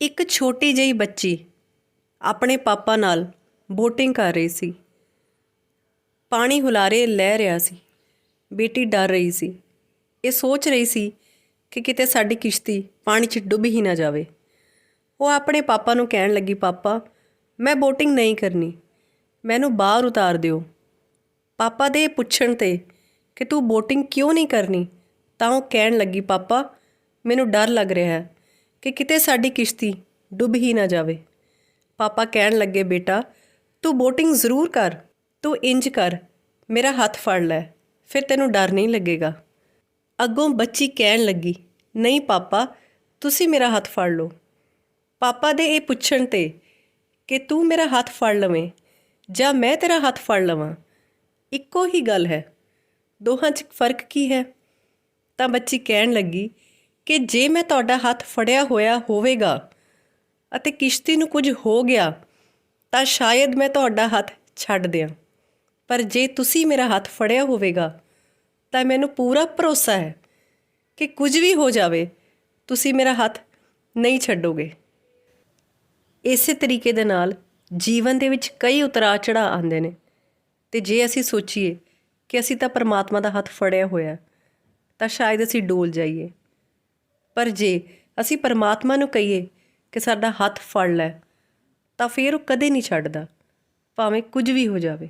ਇੱਕ ਛੋਟੀ ਜਿਹੀ ਬੱਚੀ ਆਪਣੇ ਪਾਪਾ ਨਾਲ ਬੋਟਿੰਗ ਕਰ ਰਹੀ ਸੀ। ਪਾਣੀ ਹੁਲਾਰੇ ਲੈ ਰਿਹਾ ਸੀ। ਬੇਟੀ ਡਰ ਰਹੀ ਸੀ। ਇਹ ਸੋਚ ਰਹੀ ਸੀ ਕਿ ਕਿਤੇ ਸਾਡੀ ਕਿਸ਼ਤੀ ਪਾਣੀ 'ਚ ਡੁੱਬ ਹੀ ਨਾ ਜਾਵੇ। ਉਹ ਆਪਣੇ ਪਾਪਾ ਨੂੰ ਕਹਿਣ ਲੱਗੀ, ਪਾਪਾ, ਮੈਂ ਬੋਟਿੰਗ ਨਹੀਂ ਕਰਨੀ। ਮੈਨੂੰ ਬਾਹਰ ਉਤਾਰ ਦਿਓ। ਪਾਪਾ ਦੇ ਪੁੱਛਣ ਤੇ ਕਿ ਤੂੰ ਬੋਟਿੰਗ ਕਿਉਂ ਨਹੀਂ ਕਰਨੀ? ਤਾਂ ਉਹ ਕਹਿਣ ਲੱਗੀ, ਪਾਪਾ, ਮੈਨੂੰ ਡਰ ਲੱਗ ਰਿਹਾ ਹੈ। ਕਿ ਕਿਤੇ ਸਾਡੀ ਕਿਸ਼ਤੀ ਡੁੱਬ ਹੀ ਨਾ ਜਾਵੇ। ਪਾਪਾ ਕਹਿਣ ਲੱਗੇ, ਬੇਟਾ, ਤੂੰ ਬੋਟਿੰਗ ਜ਼ਰੂਰ ਕਰ, ਤੂੰ ਇੰਜ ਕਰ, ਮੇਰਾ ਹੱਥ ਫੜ ਲੈ, ਫਿਰ ਤੈਨੂੰ ਡਰ ਨਹੀਂ ਲੱਗੇਗਾ। ਅੱਗੋਂ ਬੱਚੀ ਕਹਿਣ ਲੱਗੀ, ਨਹੀਂ ਪਾਪਾ, ਤੁਸੀਂ ਮੇਰਾ ਹੱਥ ਫੜ ਲਓ। ਪਾਪਾ ਦੇ ਇਹ ਪੁੱਛਣ ਤੇ ਕਿ ਤੂੰ ਮੇਰਾ ਹੱਥ ਫੜ ਲਵੇਂ ਜਾਂ ਮੈਂ ਤੇਰਾ ਹੱਥ ਫੜ ਲਵਾਂ, ਇੱਕੋ ਹੀ ਗੱਲ ਹੈ। ਦੋਹਾਂ 'ਚ ਫ਼ਰਕ ਕੀ ਹੈ? ਤਾਂ ਬੱਚੀ ਕਹਿਣ ਲੱਗੀ ਕਿ ਜੇ ਮੈਂ ਤੁਹਾਡਾ ਹੱਥ ਫੜਿਆ ਹੋਇਆ ਹੋਵੇਗਾ ਅਤੇ ਕਿਸ਼ਤੀ ਨੂੰ ਕੁਝ ਹੋ ਗਿਆ, ਤਾਂ ਸ਼ਾਇਦ ਮੈਂ ਤੁਹਾਡਾ ਹੱਥ ਛੱਡ ਦਿਆਂ। ਪਰ ਜੇ ਤੁਸੀਂ ਮੇਰਾ ਹੱਥ ਫੜਿਆ ਹੋਵੇਗਾ, ਤਾਂ ਮੈਨੂੰ ਪੂਰਾ ਭਰੋਸਾ ਹੈ ਕਿ ਕੁਝ ਵੀ ਹੋ ਜਾਵੇ, ਤੁਸੀਂ ਮੇਰਾ ਹੱਥ ਨਹੀਂ ਛੱਡੋਗੇ। ਇਸੇ ਤਰੀਕੇ ਦੇ ਨਾਲ ਜੀਵਨ ਦੇ ਵਿੱਚ ਕਈ ਉਤਰਾਅ ਚੜ੍ਹਾਅ ਆਉਂਦੇ ਨੇ ਤੇ ਜੇ ਅਸੀਂ ਸੋਚੀਏ ਕਿ ਅਸੀਂ ਤਾਂ ਪਰਮਾਤਮਾ ਦਾ ਹੱਥ ਫੜਿਆ ਹੋਇਆ, ਤਾਂ ਸ਼ਾਇਦ ਅਸੀਂ ਡੋਲ ਜਾਈਏ। ਪਰ ਜੇ ਅਸੀਂ ਪਰਮਾਤਮਾ ਨੂੰ ਕਹੀਏ ਕਿ ਸਾਡਾ ਹੱਥ ਫੜ ਲੈ, ਤਾਂ ਫਿਰ ਉਹ ਕਦੇ ਨਹੀਂ ਛੱਡਦਾ, ਭਾਵੇਂ ਕੁਝ ਵੀ ਹੋ ਜਾਵੇ।